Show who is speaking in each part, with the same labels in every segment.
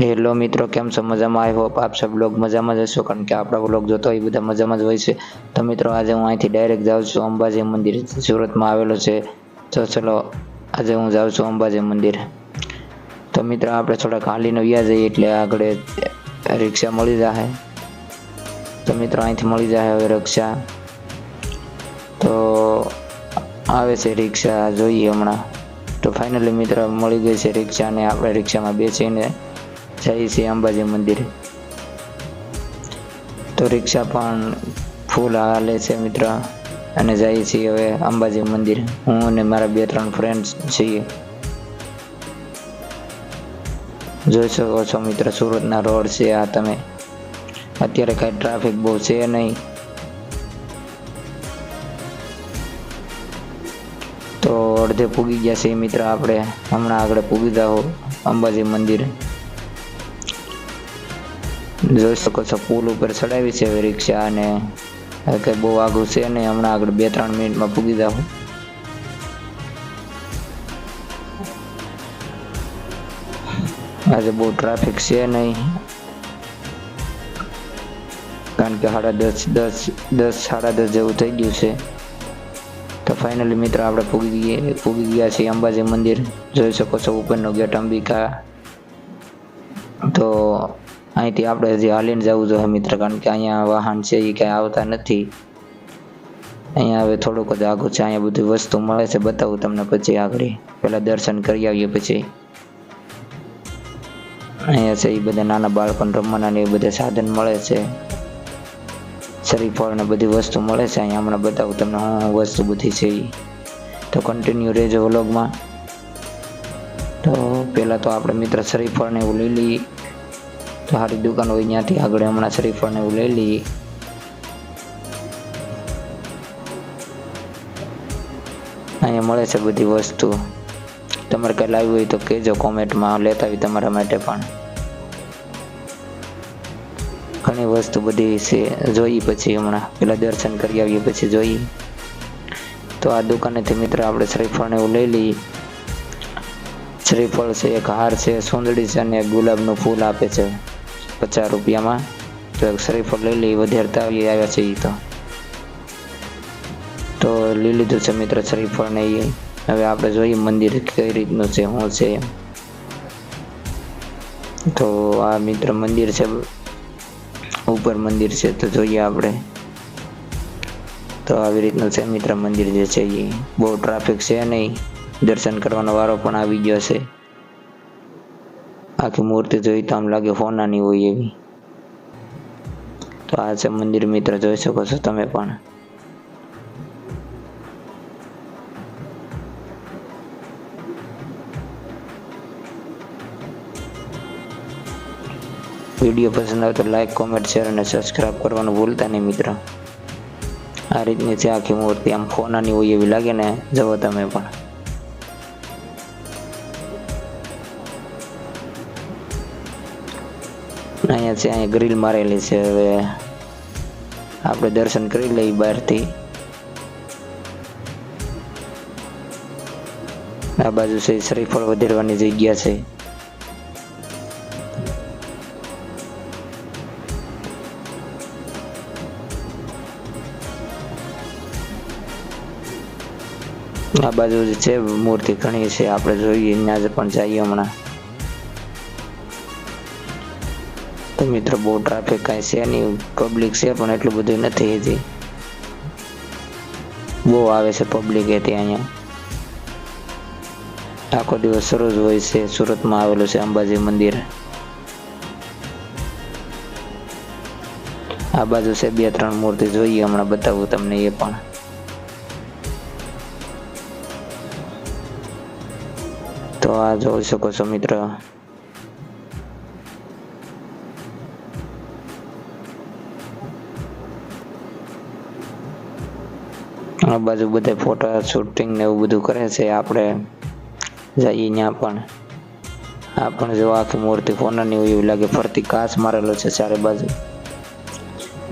Speaker 1: Hello મિત્રો, કેમ છો? મજામાં? આઈ હોપ આપ સબ લોગ મજામાં જ હશો. કારણ કે આપણા વ્લોગ જોતો એ બધા મજામાં જ હોય છે. તો મિત્રો, આજે હું અહીંથી ડાયરેક્ટ જાઉં છું અંબાજી મંદિર. સુરતમાં આવેલો છે. તો ચલો, આજે હું જાઉં છું અંબાજી મંદિર. તો મિત્રો, આપણે થોડાક હાલીને વ્યા જઈએ એટલે આગળ રિક્ષા મળી જાય તો મિત્રો, અહીંથી મળી જાય હવે રિક્ષા. તો આવે છે રિક્ષા જોઈએ હમણાં. તો ફાઇનલી મિત્ર, મળી ગઈ છે રિક્ષા અને આપણે રિક્ષામાં બેસીને જઈએ છીએ અંબાજી મંદિરે. તો રિક્ષા પણ ફૂલ હાલે છે મિત્ર. અને જઈએ છીએ હવે અંબાજી મંદિર. હું અને મારા બે ત્રણ ફ્રેન્ડ્સ છીએ. જોઈ શકો છો મિત્ર, સુરતના રોડ છે આ તમે. અત્યારે કાંઈ ટ્રાફિક બહુ છે નહીં. તો અડધે પૂગી ગયા છે મિત્ર આપણે. હમણાં આગળ પૂગી જાઓ અંબાજી મંદિર. જોઈ શકો છો, પુલ ઉપર ચડાવી છે હવે રિક્ષા અને હવે કંઈ બહુ આઘું છે નહીં, હમણાં આગળ બે ત્રણ મિનિટમાં પૂગી જાઓ આજે બહુ ટ્રાફિક છે નહીં. કારણ કે સાડા દસ દસ દસ, સાડા દસ જેવું થઈ ગયું છે. તો ફાઇનલી મિત્રો આપણે પૂગી ગયા પૂગી ગયા છીએ અંબાજી મંદિર. જોઈ શકો છો ઉપરનો ગેટ અંબિકા. તો અહીંથી આપણે હજી હાલીને જવું જોઈએ મિત્ર, કારણ કે અહીંયા વાહન છે એ કાંઈ આવતા નથી. અહીંયા હવે થોડુંક જ આગું છે, અહીંયા બધી વસ્તુ મળે છે, બતાવું તમને પછી આગળ. પહેલાં દર્શન કરી આવીએ પછી. અહીંયા છે એ બધા નાના બાળકોને રમવાના ને એ બધા સાધન મળે છે. શરીફળ ને બધી વસ્તુ મળે છે, અહીંયા હમણાં બતાવું તમને હું વસ્તુ બધી છે એ તો કન્ટિન્યુ રહેજો વ્લોગમાં તો પહેલાં તો આપણે મિત્ર શરીફળ ને એવું લઈ સારી દુકાન હોય ત્યાંથી આગળ હમણાં શરીફળ ને એવું લઈ લઈએ. અહીંયા મળે છે બધી વસ્તુ. તમારે કંઈ લાવ્યું હોય તો કહેજો કોમેન્ટમાં, લેતા આવી તમારા માટે પણ. ઘણી વસ્તુ બધી છે, જોઈએ પછી હમણાં. પેલા દર્શન કરી આવીએ પછી જોઈએ. તો આ દુકાનેથી મિત્ર આપણે શ્રીફળને એવું લઈ લઈએ. શ્રીફળ છે, એક હાર છે સુંદડી છે અને ગુલાબનું ફૂલ આપે છે. પચાસ રૂપિયામાં તો એક્સરે પર લઈ લઈ વધારતા આવીએ આવ્યા છે એ તો. તો લઈ લીધું છે મિત્ર શ્રીફળ ને એ હવે આપણે જોઈએ મંદિર કઈ રીતનું છે, શું છે એમ. તો આ મિત્ર મંદિર છે, ઉપર મંદિર છે, તો જોઈએ આપણે. તો આવી રીતનું છે મિત્ર મંદિર જે છે એ બહુ ટ્રાફિક છે નહીં દર્શન કરવાનો વારો પણ આવી ગયો છે. આખી મૂર્તિ જોઈ તો આમ લાગે હોનાની હોય એવી. તો આ છે મંદિર મિત્ર, જોઈ શકો છો તમે પણ. વીડિયો પસંદ આવે તો લાઈક કોમેન્ટ શેર અને સબસ્ક્રાઇબ કરવાનું ભૂલતા નહીં મિત્ર. આ રીતની છે આખી મૂર્તિ, આમ ફોનાની હોય એવી લાગે ને જવો તમે પણ. અહીંયા છે, અહીંયા ગ્રીલ મારેલી છે હવે. આપણે દર્શન કરી લઈએ બહારથી. આ બાજુ છે, શ્રીફળ વધેરવાની જગ્યા છે. આ બાજુ છે, મૂર્તિ ઘણી છે, આપણે જોઈએ, ત્યાં જ પણ જઈએ હમણાં. તો મિત્રો બહુ ટ્રાફિક કાંઈ છે નહીં. પબ્લિક છે પણ એટલું બધું નથી હજી. બહુ આવે છે પબ્લિક ત્યાં અહીંયા. આખો દિવસ સરસ હોય છે, સુરતમાં આવેલું છે અંબાજી મંદિર. આ બાજુ છે બે, ત્રણ મૂર્તિ જોઈએ, હમણાં બતાવું તમને એ પણ. તો આ જોઈ શકો છો મિત્ર. આ બાજુ બધે ફોટા શૂટિંગ ને એવું બધું કરે છે. આપણે જઈએ ત્યાં પણ. આ પણ જો આખી મૂર્તિ ફોનાની હોય એવું લાગે. ફરતી કાચ મારેલો છે ચારે બાજુ.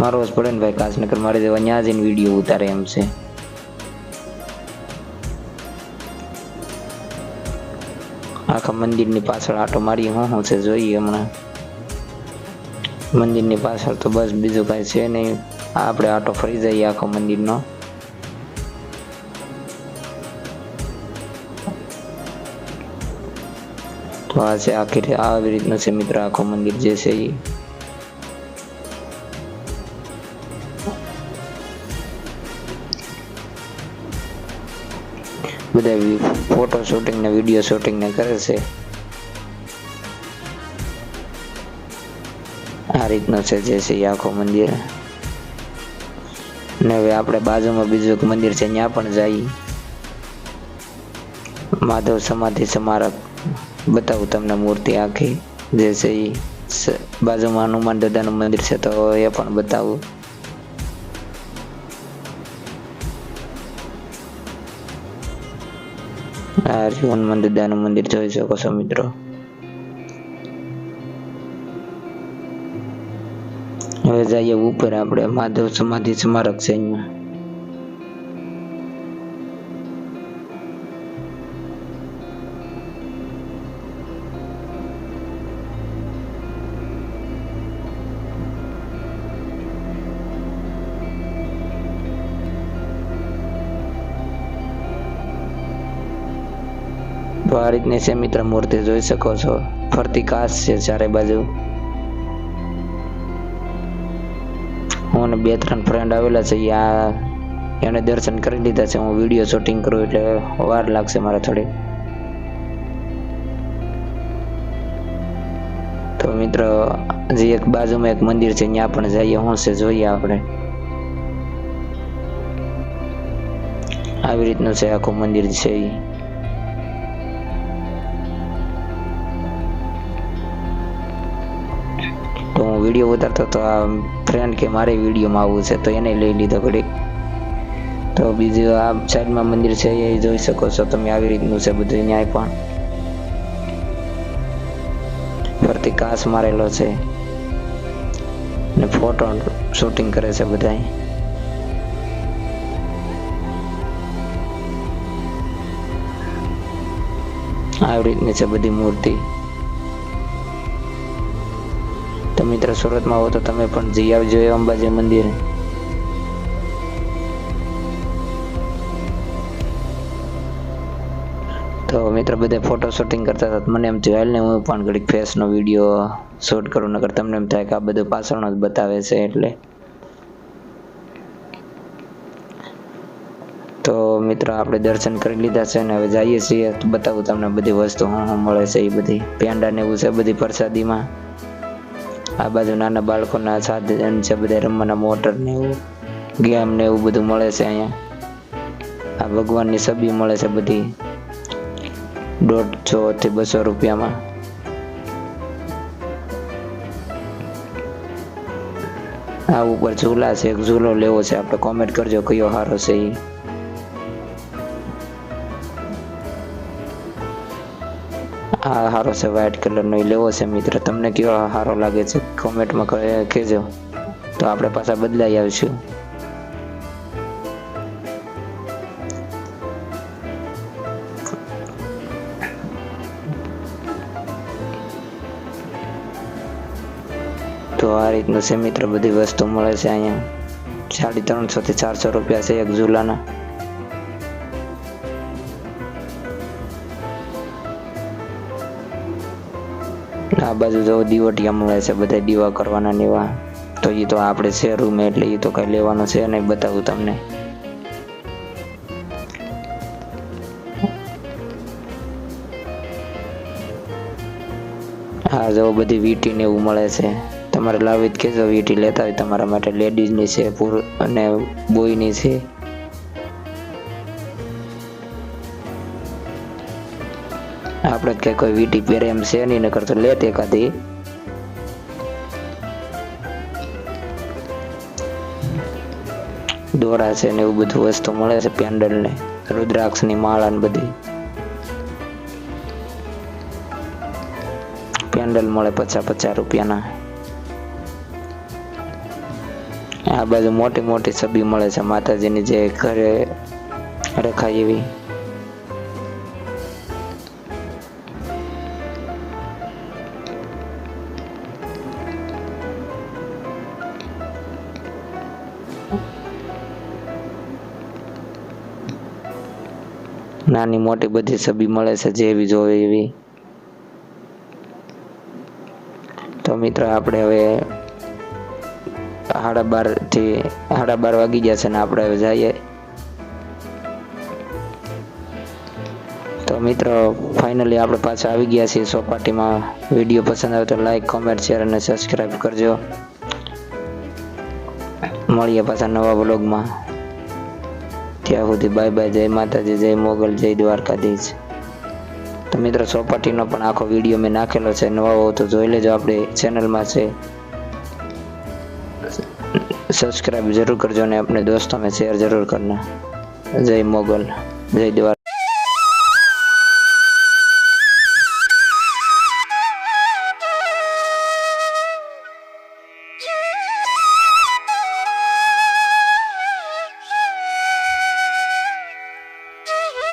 Speaker 1: મારવો જ પડે ને ભાઈ કાચ મારે જેવા ત્યાં જઈને વીડિયો ઉતારે એમ છે. આખા મંદિરની પાછળ આટો મારી હું હું છે જોઈએ હમણાં. મંદિરની પાછળ તો બસ બીજું કાંઈ છે નહીં. આપણે આટો ફરી જઈએ આખો મંદિરનો. તો આ આવી રીતનું છે મિત્ર, આખો મંદિર જે છે એ બધા ફોટો શૂટિંગ ને વીડિયો શૂટિંગ ને કરે છે. આ રીતનું છે જે છે આખો મંદિર. ને હવે આપણે બાજુમાં બીજું એક મંદિર છે, ત્યાં પણ જઈએ. માધવ સમાધિ સ્મારક બતાવું તમને મૂર્તિ આખી. જે છે એ બાજુમાં હનુમાન દાદાનું મંદિર છે તો એ પણ બતાવું. આ હનુમાન દાદાનું મંદિર જોઈ શકો છો મિત્રો. હવે જઈએ ઉપર આપણે, માધવ સમાધિ સ્મારક છે અહીંયા. તો આ રીતની છે મૂર્તિ, જોઈ શકો છો. ફરતી કાચ છે ચારે બાજુ. હું બે ત્રણ ફ્રેન્ડ આવેલા છે આ એને દર્શન કરી લીધા છે. હું વીડિયો શૂટિંગ કરું એટલે વાર લાગશે મારે થોડી. તો મિત્ર જે એક બાજુમાં એક મંદિર છે ત્યાં પણ જઈએ. હું છે, જોઈએ આપણે. આવી રીતનું છે આખું મંદિર છે હું વીડિયો ઉતારતો તો આ ફ્રેન્ડ કે મારે વિડીયોમાં આવવું છે, તો એને લઈ લીધો ઘડીક. તો બીજું આ સાઈડમાં મંદિર છે, એ જોઈ શકો છો તમે આવી રીતનું છે બધું ન્યાય પણ. ફરતી કાચ મારેલો છે. ને ફોટો શૂટિંગ કરે છે બધાય. આવી રીતની છે બધી મૂર્તિ. તો મિત્ર, સુરતમાં હો તો તમે પણ જઈ આવજો એ અંબાજી મંદિર. તો મિત્ર, બધે ફોટો શૂટિંગ કરતા હતા મને એમ થયું ને હું પણ ઘડીક ફેસનો વીડિયો શૂટ કરું, નકર તમને એમ થાય કે આ બધું પાછળનો જ બતાવે છે એટલે. તો મિત્રો, આપણે દર્શન કરી લીધા છે અને હવે જઈએ છીએ. બતાવું તમને બધી વસ્તુ શું મળે છે એ બધી. પેંડા ને એવું છે બધી પ્રસાદીમાં. આ બાજુ નાના બાળકોના સાધન છે બધા રમવાના મોટર ને એવું ગેમ ને એવું બધું મળે છે અહીંયા. આ ભગવાનની છબી મળે છે બધી. દોઢસો થી બસો રૂપિયામાં. આ ઉપર ઝૂલા છે, એક ઝૂલો લેવો છે, આપણે કોમેન્ટ કરજો કયો સારો છે એ આ સારો છે વ્હાઇટ કલરનો એ લેવો છે મિત્ર. તમને કયો સારો લાગે છે? કોમેન્ટમાં કહેજો. તો આપણે પાછા બદલાઈ આવીશું. તો આ રીતનું છે મિત્ર, બધી વસ્તુ મળે છે અહીંયા. સાડી ત્રણસો થી ચારસો રૂપિયા છે એક ઝૂલાના. આ બાજુ તો દીવટિયા મળે છે બધા દીવા કરવાના ને એવા. તો એ તો આપણે છે રૂમ, એટલે એ તો કઈ લેવાનું છે નહીં, બતાવું તમને. હા જો બધી વીટી ને એવું મળે છે. તમારે લાવી જ કેજો વીટી લેતા હોય, તમારા માટે લેડીઝની છે, પૂર અને બોયની છે. આપણે જ કઈ કોઈ વીટી પહેરે એમ છે નહીં, નકર તો લેત એકાદી. દોરા છે ને એવું બધું વસ્તુ મળે છે પેન્ડલ ને રુદ્રાક્ષની માળા ને બધી. પેન્ડલ મળે પચાસ પચાસ રૂપિયાના. આ બાજુ મોટી મોટી છબી મળે છે માતાજીની જે ઘરે રખાય એવી. નાની મોટી બધી છબી મળે છે જેવી જોવે એવી. તો મિત્રો આપણે હવે સાડા બારથી સાડા બાર વાગી ગયા છે ને આપણે હવે જઈએ. તો મિત્રો ફાઇનલી આપણે પાછા આવી ગયા છીએ સોપાટીમાં. વીડિયો પસંદ આવે તો લાઈક કોમેન્ટ શેર અને સબસ્ક્રાઈબ કરજો. મળીએ પાછા નવા બ્લોગમાં ત્યાં સુધી બાય બાય, જય માતાજી, જય મોગલ, જય દ્વારકાધીશ. તો મિત્રો ચોપાટીનો પણ આખો વીડિયો મેં નાખેલો છે. નવા હો તો જોઈ લેજો, આપણે ચેનલમાં છે. સબસ્ક્રાઈબ જરૂર કરજો અને આપણે દોસ્તોને શેર જરૂર કરના જય મોગલ, જય દ્વારકા